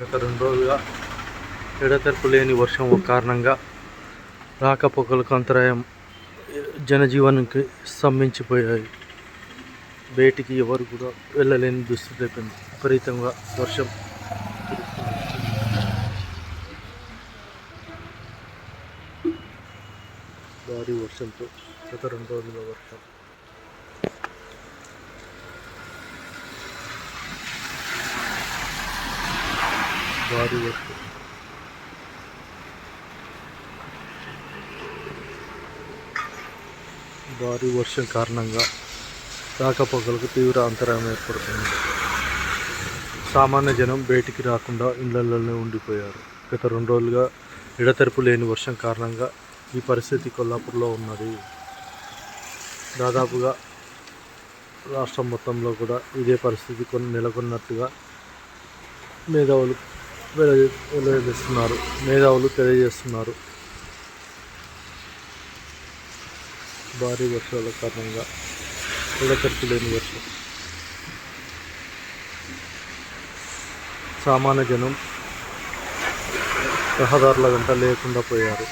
గత రెండు రోజులుగా ఎడతెరపు లేని వర్షం కారణంగా రాకపోకలకు అంతరాయం జనజీవనానికి స్తంభించిపోయాయి. బయటికి ఎవరు కూడా వెళ్ళలేని దుస్థితి అయిపోయింది. విపరీతంగా వర్షం భారీ వర్షంతో గత రెండు రోజులుగా వర్షం భారీ వర్షం భారీ వర్షం కారణంగా రాకపోకలకు తీవ్ర అంతరాయం ఏర్పడుతుంది. సామాన్య జనం బయటికి రాకుండా ఇళ్ళలోనే ఉండిపోయారు. గత రెండు రోజులుగా ఎడతెరపు లేని వర్షం కారణంగా ఈ పరిస్థితి కొల్లాపూర్లో ఉన్నది. దాదాపుగా రాష్ట్రం మొత్తంలో కూడా ఇదే పరిస్థితి కొన్ని నెలకొన్నట్టుగా మేధావులు వెల్లడి వెల్లడిస్తున్నారు. మేధావులు తెలియజేస్తున్నారు. భారీ వర్షాల కారణంగా ఎడతెరిపి లేని వర్షం. సామాన్య జనం రహదారుల వెంట లేకుండా పోయారు.